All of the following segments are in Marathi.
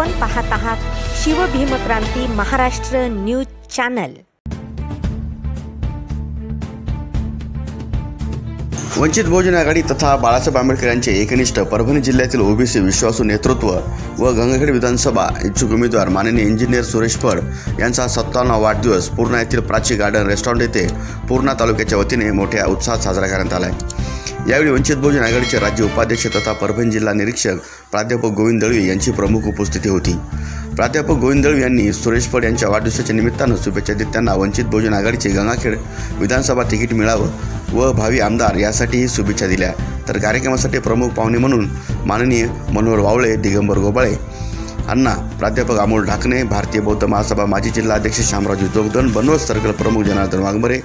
आपण पाहत आहात शिवभीमक्रांती महाराष्ट्र न्यूज चॅनल. वंचित बहुजन आघाडी तथा बाळासाहेब आंबेडकर यांचे एकनिष्ठ परभणी जिल्ह्यातील ओबीसी विश्वासू नेतृत्व व गंगाखेड विधानसभा इच्छुक उमेदवार माननीय इंजिनियर सुरेश फड यांचा सत्तावन्ना वाढदिवस पूर्णा येथील प्राची गार्डन रेस्टॉरंट येथे पूर्णा तालुक्याच्या वतीने मोठ्या उत्साहात साजरा करण्यात आला आहे यावेळी वंचित बहुजन आघाडीचे राज्य उपाध्यक्ष तथा परभणी जिल्हा निरीक्षक प्राध्यापक गोविंद दळवी यांची प्रमुख उपस्थिती होती. प्राध्यापक गोविंद दळवी यांनी सुरेश फड यांच्या वाढदिवसाच्या निमित्तानं शुभेच्छा देत त्यांना वंचित बहुजन आघाडीचे गंगाखेड विधानसभा तिकीट मिळावं व भावी आमदार यासाठीही शुभेच्छा दिल्या. तर कार्यक्रमासाठी प्रमुख पाहुणे म्हणून माननीय मनोहर वावळे दिगंबर गोबाळे अण्णा प्राध्यापक अमोल ढाकणे भारतीय बौद्ध महासभा माजी जिल्हा अध्यक्ष शामराजू जोगदन बनवत सर्कल प्रमुख जनार्दन वाघमरे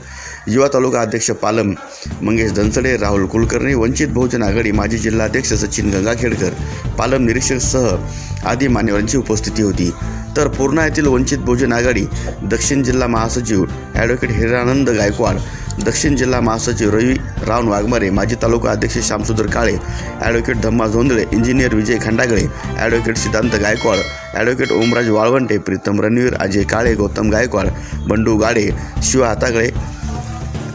युवा तालुका अध्यक्ष पालम मंगेश धनसडे राहुल कुलकर्णी वंचित बहुजन आघाडी माजी जिल्हाध्यक्ष सचिन गंगाखेडकर पालम निरीक्षकसह आदी मान्यवरांची उपस्थिती होती. तर पूर्णा येथील वंचित बहुजन आघाडी दक्षिण जिल्हा महासचिव ॲडव्होकेट हिरानंद गायकवाड दक्षिण जिल्हा महासचिव रवी रावण वाघमारे माजी तालुका अध्यक्ष Shyamsundar Kale advocate Dhamma Zondale engineer Vijay Khandagale advocate Siddhant Gaikwad advocate Omraj Walwante Pritam Ranveer Ajay Kale Gautam Gaikwad Bandu Gade Shiva Hatagale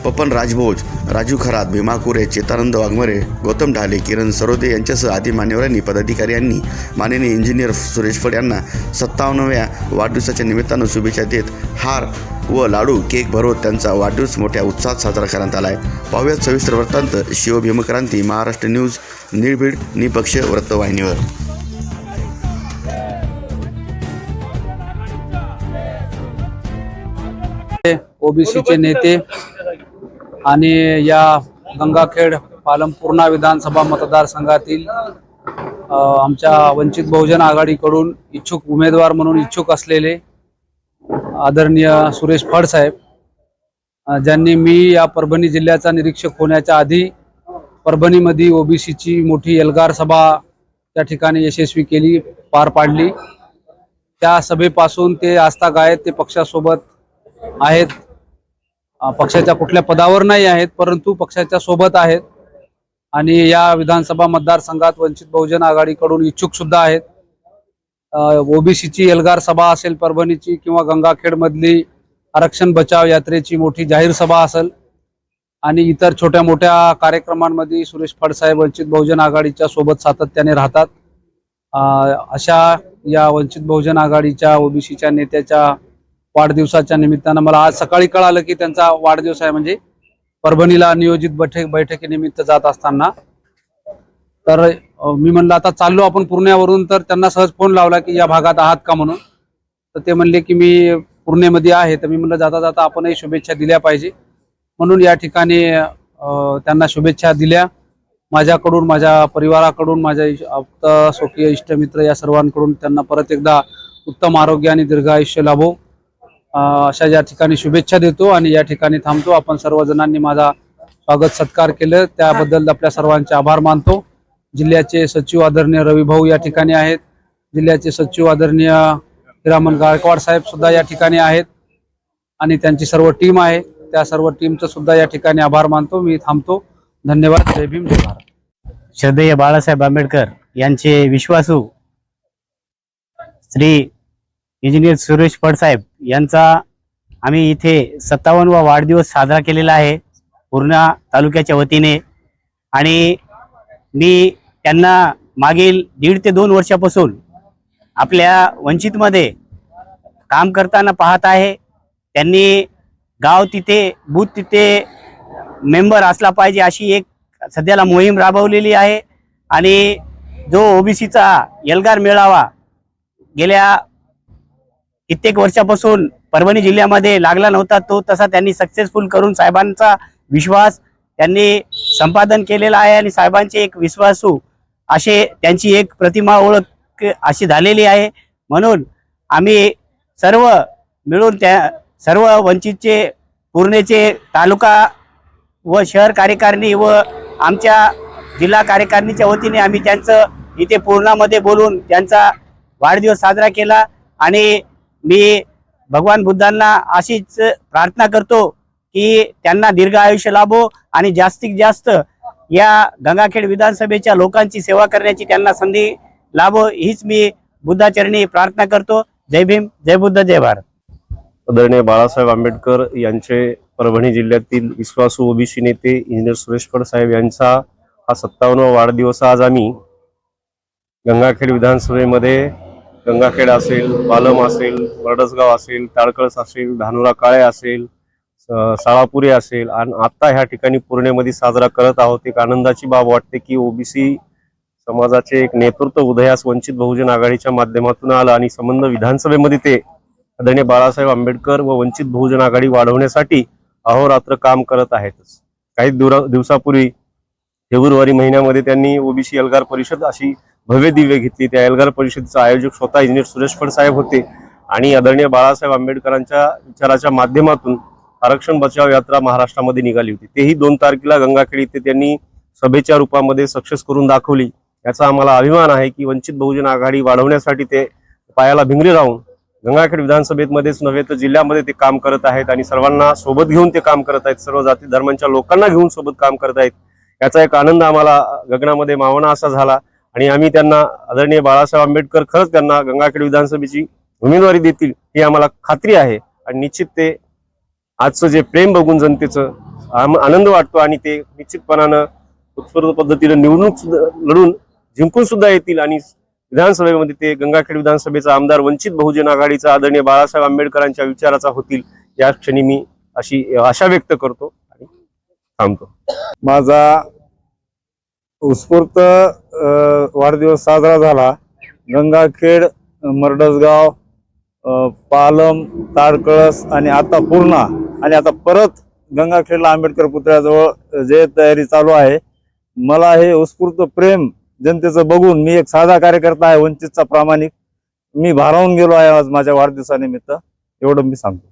Papan Rajbhoj Raju Kharat Bhima Kure Chetanand Waghmare Gautam Dhale Kiran Sarode यांच्यासह आदी मान्यवरांनी पदाधिकारी यांनी माननीय इंजिनियर सुरेश फड यांना सत्तावन्नव्या वाढदिवसाच्या निमित्तानं शुभेच्छा देत हार व लाडू केक भरवत त्यांचा वाढदिवस मोठ्या उत्साहात साजरा करण्यात आला आहे पाहुयात सविस्तर वृत्तांत शिवभीमक्रांती महाराष्ट्र न्यूज निर्भीड निपक्ष वृत्तवाहिनीवर. ओबीसीचे नेते आणि या गंगाखेड पालमपूर्णा विधानसभा मतदारसंघातील आमच्या वंचित बहुजन आघाडीकडून इच्छुक उमेदवार म्हणून इच्छुक असलेले आदरणीय सुरेश फडसाहेब ज्यांनी मी या परभणी जिल्ह्याचा निरीक्षक होण्याच्या आधी परभणीमध्ये ओबीसीची मोठी एल्गार सभा त्या ठिकाणी यशस्वी केली पार पाडली. त्या सभेपासून ते आस्थागायत ते पक्षासोबत आहेत. पक्षाच्या कुठल्या पदावर नाही आहेत परंतु पक्षाच्या सोबत आहेत. आणि या विधानसभा मतदारसंघात वंचित बहुजन आघाडीकडून इच्छुक सुद्धा आहेत. ओबीसीची एल्गार सभा असेल परभणीची किंवा गंगाखेडमधली आरक्षण बचाव यात्रेची मोठी जाहीर सभा असेल. आणि इतर छोट्या मोठ्या कार्यक्रमांमध्ये सुरेश फडसाहेब वंचित बहुजन आघाडीच्या सोबत सातत्याने राहतात. अशा या वंचित बहुजन आघाडीच्या ओबीसीच्या नेत्याच्या वाढदिवसाच्या निमित्तानं मला आज सकाळी कळालं की त्यांचा वाढदिवस आहे म्हणजे परभणीला नियोजित बैठक बैठकीनिमित्त जात असताना. तर मी म्हणलं आता चाललो आपण पुण्यावरून. तर त्यांना सहज फोन लावला की या भागात आहात का? म्हणून. तर ते म्हणले की मी पुण्यामध्ये आहे. तर मी म्हणलं जाता जाता आपणही शुभेच्छा दिल्या पाहिजे. म्हणून या ठिकाणी त्यांना शुभेच्छा दिल्या. माझ्याकडून माझ्या परिवाराकडून माझ्या आप्त स्वकीय इष्टमित्र या सर्वांकडून त्यांना परत एकदा उत्तम आरोग्य आणि दीर्घ आयुष्य लाभो. अशा या ठिकाणी शुभेच्छा देतो आणि या ठिकाणी थांबतो. आपण सर्वजणांनी माझा स्वागत सत्कार केलं. त्याबद्दल आपल्या सर्वांचे आभार मानतो. जिल्ह्याचे सचिव आदरणीय रवी भाऊ या ठिकाणी आहेत. जिल्ह्याचे सचिव आदरणीय हिरामन गायकवाड साहेब सुद्धा या ठिकाणी आहेत. आणि त्यांची सर्व टीम आहे. त्या सर्व टीमचं सुद्धा या ठिकाणी आभार मानतो. मी थांबतो. धन्यवाद. जय भीम जय भारत. श्रद्धेय बाळासाहेब आंबेडकर यांचे विश्वासू श्री इंजिनियर सुरेश फडसाहेब यांचा आम्ही इथे सत्तावन्नवा वाढदिवस साजरा केलेला आहे पूर्णा तालुक्याच्या वतीने. आणि मी त्यांना मागील दीड ते दोन वर्षापासून आपल्या वंचितमध्ये काम करताना पाहत आहे. त्यांनी गाव तिथे बूथ तिथे मेंबर असला पाहिजे अशी एक सध्याला मोहीम राबवलेली आहे. आणि जो ओबीसीचा एल्गार मेळावा गेल्या कित्येक वर्षापासून परभणी जिल्ह्यामध्ये लागला नव्हता तो तसा त्यांनी सक्सेसफुल करून साहेबांचा विश्वास त्यांनी संपादन केलेला आहे आणि साहेबांचे एक विश्वासू असे त्यांची एक प्रतिमा ओळख अशी झालेली आहे. म्हणून आम्ही सर्व मिळून त्या सर्व वंचितचे पूर्णेचे तालुका व शहर कार्यकारिणी व आमच्या जिल्हा कार्यकारिणीच्या वतीने आम्ही त्यांचं इथे पूर्णामध्ये बोलून त्यांचा वाढदिवस साजरा केला आणि मी भगवान बुद्धांना अशीच प्रार्थना करतो की त्यांना दीर्घ आयुष्य लाभो आणि जास्तीत जास्त या गंगाखेड विधानसभेच्या लोकांची सेवा करण्याची त्यांना संधी लाभो हीच मी बुद्धाचरणी प्रार्थना करतो. जय भीम जय बुद्ध जय भारत. आदरणीय बाळासाहेब आंबेडकर यांचे परभणी जिल्ह्यातील विश्वासू ओबीसी नेते इंजिनियर सुरेश फडसाहेब यांचा हा सत्तावन्नवा वाढदिवस आज आम्ही गंगाखेड विधानसभेमध्ये गंगाखेड असेल पालम असेल वरडसगाव असेल ताळकळस असेल धानुरा काळे असेल साळापुरी असेल आणि आता ह्या ठिकाणी पूर्णेमध्ये साजरा करत आहोत. एक आनंदाची बाब वाटते की ओबीसी समाजाचे एक नेतृत्व उदयास वंचित बहुजन आघाडीच्या माध्यमातून आलं आणि संबंध विधानसभेमध्ये ते आदरणीय बाळासाहेब आंबेडकर व वंचित बहुजन आघाडी वाढवण्यासाठी अहोरात्र काम करत आहेतच. काही दिवसापूर्वी फेब्रुवारी महिन्यामध्ये त्यांनी ओबीसी एल्गार परिषद अशी भव्य दिव्य घेतली. त्या एल्गार परिषदेचे आयोजक स्वतः इंजिनियर सुरेश फडसाहेब होते आणि आदरणीय बाळासाहेब आंबेडकरांच्या विचाराच्या माध्यमातून आरक्षण बचाव यात्रा महाराष्ट्रामध्ये निघाली होती. तेही दोन तारखेला गंगाखेड इथे त्यांनी सभेच्या रूपामध्ये सक्सेस करून दाखवली. याचा आम्हाला अभिमान आहे की वंचित बहुजन आघाडी वाढवण्यासाठी ते पायाला भिंगरी राहून गंगाखेड विधानसभेमध्येच नव्हे तर जिल्ह्यामध्ये ते काम करत आहेत आणि सर्वांना सोबत घेऊन ते काम करत आहेत. सर्व जाती धर्मांच्या लोकांना घेऊन सोबत काम करत आहेत. याचा एक आनंद आम्हाला गगनामध्ये मावना असा झाला. आणि आम्ही त्यांना आदरणीय बाळासाहेब आंबेडकर खरंच त्यांना गंगाखेड विधानसभेची उमेदवारी देतील ही आम्हाला खात्री आहे. आणि निश्चित ते आजचं जे प्रेम बघून जनतेचं आनंद वाटतो आणि ते निश्चितपणानं उत्स्फूर्त पद्धतीनं निवडणूक लढून जिंकून सुद्धा येतील आणि विधानसभेमध्ये ते गंगाखेड विधानसभेचा आमदार वंचित बहुजन आघाडीचा आदरणीय बाळासाहेब आंबेडकरांच्या विचाराचा होतील या क्षणी मी अशी आशा व्यक्त करतो आणि थांबतो. माझा उत्स्फूर्त वाढदिवस साजरा झाला. गंगाखेड मरडसगाव पालम ताडकळस आणि आता पूर्णा आणि आता परत गंगाखेडला आंबेडकर पुतळ्याजवळ जे तयारी चालू आहे. मला हे उत्स्फूर्त प्रेम जनतेचं बघून मी एक साधा कार्यकर्ता आहे वंचितचा प्रामाणिक. मी भारावून गेलो आहे आज माझ्या वाढदिवसानिमित्त. एवढं मी सांगतो.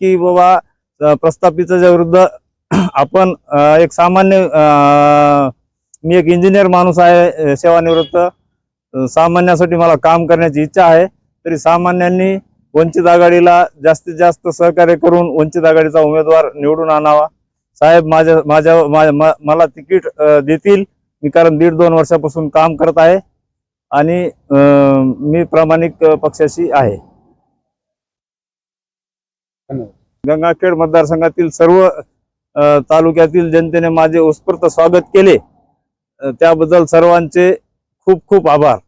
की बाबा प्रस्थापितच्या विरुद्ध आपण एक सामान्य मी एक इंजिनियर माणूस आहे सेवानिवृत्त. सामान्यासाठी मला काम करण्याची इच्छा आहे तरी सामान्यांनी वंचित आघाडीला जास्तीत जास्त सहकार्य करून वंचित आघाडीचा उमेदवार निवडून आणावा. साहेब माझ्या माझ्या मला तिकीट देतील. मी कारण दीड दोन वर्षापासून काम करत आहे आणि मी प्रामाणिक पक्षाशी आहे. गंगाखेड मतदारसंघातील सर्व तालुक्यातील जनतेने माझे उत्स्फूर्त स्वागत केले. त्याबद्दल सर्वांचे खूप खूप आभार.